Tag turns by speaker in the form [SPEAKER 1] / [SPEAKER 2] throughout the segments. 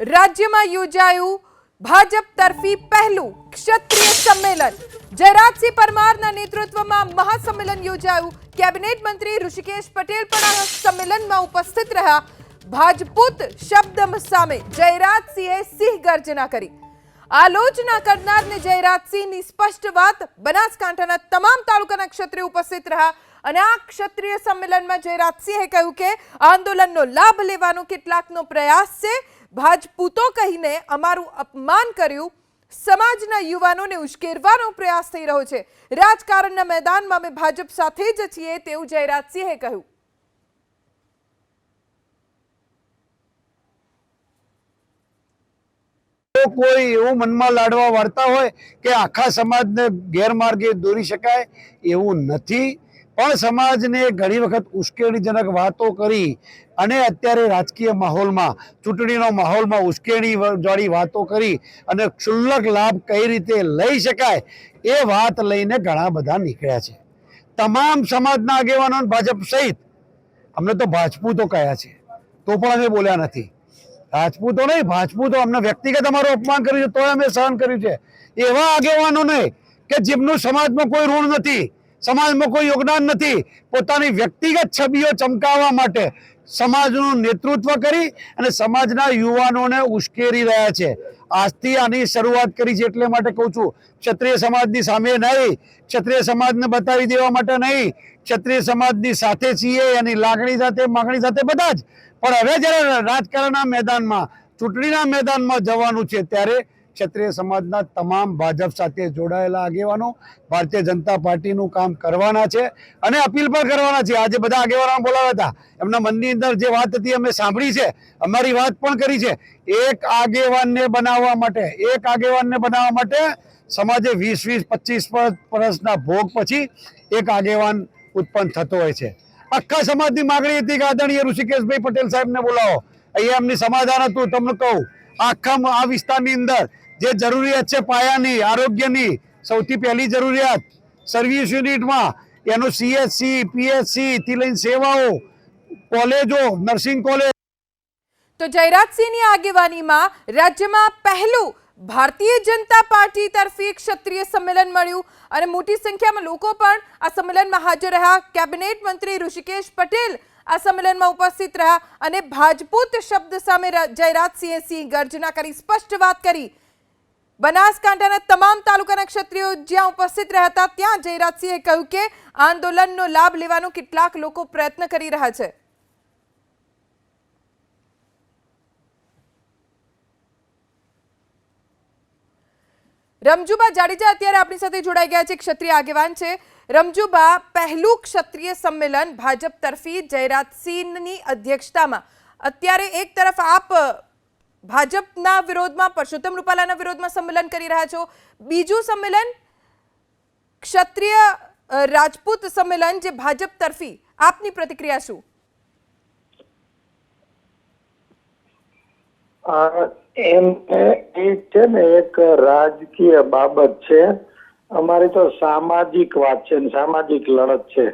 [SPEAKER 1] રાજ્યમાં યોજાયું ભાજપ તરફી પહેલું ક્ષત્રિય સંમેલન. જયરાજસિંહ પરમારના નેતૃત્વમાં મહાસંમેલન યોજાયું. કેબિનેટ મંત્રી ઋષિકેશ પટેલ પણ આ સંમેલનમાં ઉપસ્થિત રહ્યા. ભાજપૂત શબ્દ સામે જયરાજસિંહે સિંહ ગર્જના કરી. આલોચના કરનારને જયરાજસિંહની સ્પષ્ટ વાત બનાસકાંઠાના તમામ તાલુકાના ક્ષત્રિય ઉપસ્થિત રહ્યા અને આ ક્ષત્રિય સંમેલનમાં જયરાજસિંહે કહ્યું કે આંદોલનનો લાભ લેવાનો કેટલાકનો પ્રયાસ છે. ભાજપૂતો કહીને અમારું અપમાન કર્યું. સમાજના યુવાનોને ઉશ્કેરવાનો પ્રયાસ થઈ રહ્યો છે. રાજકારણના મેદાનમાં અમે ભાજપ સાથે જ છીએ તેવું જયરાજસિંહે કહ્યું.
[SPEAKER 2] કોઈ એવું મનમાં લાડવા વાળતા હોય કે આખા સમાજને ગેરમાર્ગે દોરી શકાય, એવું નથી. પણ સમાજને ઘણી વખત ઉશ્કેરણીજનક વાતો કરી અને અત્યારે રાજકીય માહોલમાં, ચૂંટણીનો માહોલમાં ઉશ્કેરણી વાળી વાતો કરી અને ક્ષુલ્લક લાભ કઈ રીતે લઈ શકાય એ વાત લઈને ઘણા બધા નીકળ્યા છે. તમામ સમાજના આગેવાનો ભાજપ સહિત, અમને તો ભાજપૂતો કયા છે, તો પણ અમે બોલ્યા નથી. રાજપૂતો નહીં ભાજપૂતો અમને વ્યક્તિગત અમારું અપમાન કર્યું છે, તોય અમે સહન કર્યું છે. એવા આગેવાનો નહીં કે જેમનું સમાજમાં કોઈ ઋણ નથી સમાજમાં કોઈ યોગદાન નથી. પોતાની વ્યક્તિગત છબીઓ ચમકાવવા માટે સમાજનું નેતૃત્વ કરી અને સમાજના યુવાનોને ઉશ્કેરી રહ્યા છે. આજથી આની શરૂઆત કરી છે એટલે માટે કહું છું, ક્ષત્રિય સમાજની સામે નહીં, ક્ષત્રિય સમાજને બતાવી દેવા માટે નહીં, ક્ષત્રિય સમાજની સાથે છીએ, એની લાગણી સાથે, માગણી સાથે બધા જ. પણ હવે જ્યારે રાજકારણના મેદાનમાં, ચૂંટણીના મેદાનમાં જવાનું છે ત્યારે ક્ષત્રિય સમાજના તમામ ભાજપ સાથે જોડાયેલા આગેવાનો ભારતીય જનતા પાર્ટીનું કામ કરવાના છે અને અપીલ પણ કરવાના છે. આજે બધા આગેવાનો બોલાવ્યા હતા. એમના મનની અંદર જે વાત હતી અમે સાંભળી છે, અમારી વાત પણ કરી છે. એક આગેવાનને બનાવવા માટે, એક આગેવાનને બનાવવા માટે સમાજે વીસ વીસ, પચીસ વર્ષના ભોગ પછી એક આગેવાન ઉત્પન્ન થતો હોય છે. આખા સમાજની માગણી હતી કે આદરણીય ઋષિકેશભાઈ પટેલ સાહેબને બોલાવો. અહીંયા એમની સમાધાન હતું, તમને કહું. આખા આ વિસ્તારની અંદર જે જરૂરિયાત છે પાયાની, આરોગ્યની સૌથી પહેલી જરૂરિયાત સર્વિસ યુનિટમાં એનું સીએચસી પીએચસી થી લઈને સેવાઓ, કોલેજો, નર્સિંગ કોલેજ.
[SPEAKER 1] તો જયરાજસિંહની આગેવાનીમાં રાજ્યમાં પહેલું ભારતીય જનતા પાર્ટી તરફી ક્ષત્રિય સંમેલન મળ્યું અને મોટી સંખ્યામાં લોકો પણ આ સંમેલનમાં હાજર રહ્યા. કેબિનેટ મંત્રી ઋષિકેશ પટેલ આ સંમેલનમાં ઉપસ્થિત રહ્યા અને ભાજપૂત શબ્દ સામે જયરાજસિંહે સિંહ ગર્જના કરી સ્પષ્ટ વાત કરી. બનાસકાંઠાના તમામ તાલુકાના ક્ષત્રિયો જ્યાં ઉપસ્થિત રહ્યા હતા, ત્યાં જયરાજસિંહે કહ્યું કે આંદોલનનો લાભ લેવાનો કેટલાક લોકો પ્રયત્ન કરી રહ્યા છે. રમજુબા જાડેજા અત્યારે આપણી સાથે જોડાઈ ગયા છે. ક્ષત્રિય આગેવાન છે. રમજુબા પહેલું ક્ષત્રિય સંમેલન ભાજપ તરફી જયરાજસિંહની અધ્યક્ષતામાં. અત્યારે એક તરફ આપ ભાજપના વિરોધમાં, પરસોત્તમ રૂપાલાના વિરોધમાં સંમેલન કરી રહ્યા છો. બીજું સંમેલન, ક્ષત્રિય રાજપૂત સંમેલન જે ભાજપ તરફી. આપની પ્રતિક્રિયા શું?
[SPEAKER 3] એમ એ છે ને એક રાજકીય બાબત છે. અમારી તો સામાજિક વાત છે સામાજિક લડત છે.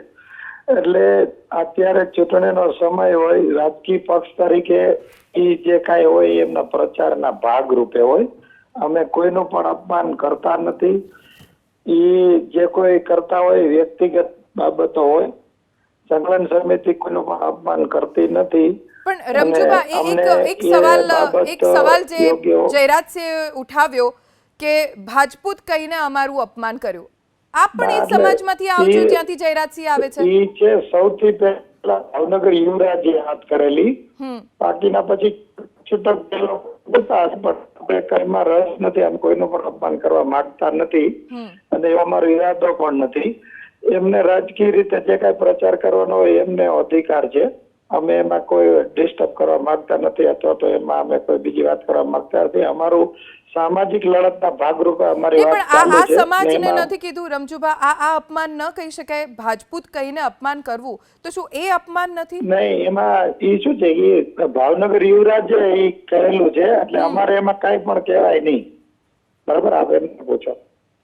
[SPEAKER 3] એટલે અત્યારે ચૂંટણીનો સમય હોય રાજકીય પક્ષ તરીકે ઈ જે કાંઈ હોય એમના પ્રચારના ભાગ રૂપે હોય. અમે કોઈનું પણ અપમાન કરતા નથી. એ જે કોઈ કરતા હોય વ્યક્તિગત બાબતો હોય. સંકલન સમિતિ કોઈનું પણ અપમાન કરતી નથી.
[SPEAKER 1] પણ રમજુબા
[SPEAKER 3] અમને
[SPEAKER 1] એક એક સવાલ એક સવાલ જે
[SPEAKER 3] જયરાજ
[SPEAKER 1] સિંહ ઉઠાવ્યો કે ભાજપૂત કહીને અમારું અપમાન કર્યું. આપ પણ એ સમાજમાંથી આવજો જ્યાંથી જયરાજસિંહ આવે છે?
[SPEAKER 3] એ છે સૌથી પહેલા ભાવનગર યુવરાજે હાથ કરેલી. બાકીના પછી છૂટક આપણે કઈમાં રસ નથી આમ કોઈનું પણ અપમાન કરવા માંગતા નથી. અને એવો અમારો ઈરાદો પણ નથી. એમને રાજકીય રીતે જે કાંઈ પ્રચાર કરવાનો હોય એમને અધિકાર છે. અમે એમાં કોઈ ડિસ્ટર્બ કરવા માંગતા નથી અથવા તો એમાં અમે કોઈ બીજી વાત કરવા માંગતા નથી. અમારું સામાજિક લડતના ભાગરૂપે અમારી વાત ચાલુ
[SPEAKER 1] આ
[SPEAKER 3] છે.
[SPEAKER 1] સમાજને નથી કીધું રમજુભા આ આ અપમાન ન કહી શકાય ભાજપૂત કહીને અપમાન કરવું. તો શું એ અપમાન નથી?
[SPEAKER 3] નહીં એમાં એ શું છે એ ભાવનગર યુવરાજ એ કહેલું છે એટલે અમારે એમાં કઈ પણ કહેવાય નહીં. બરાબર? આપ એમ પૂછો.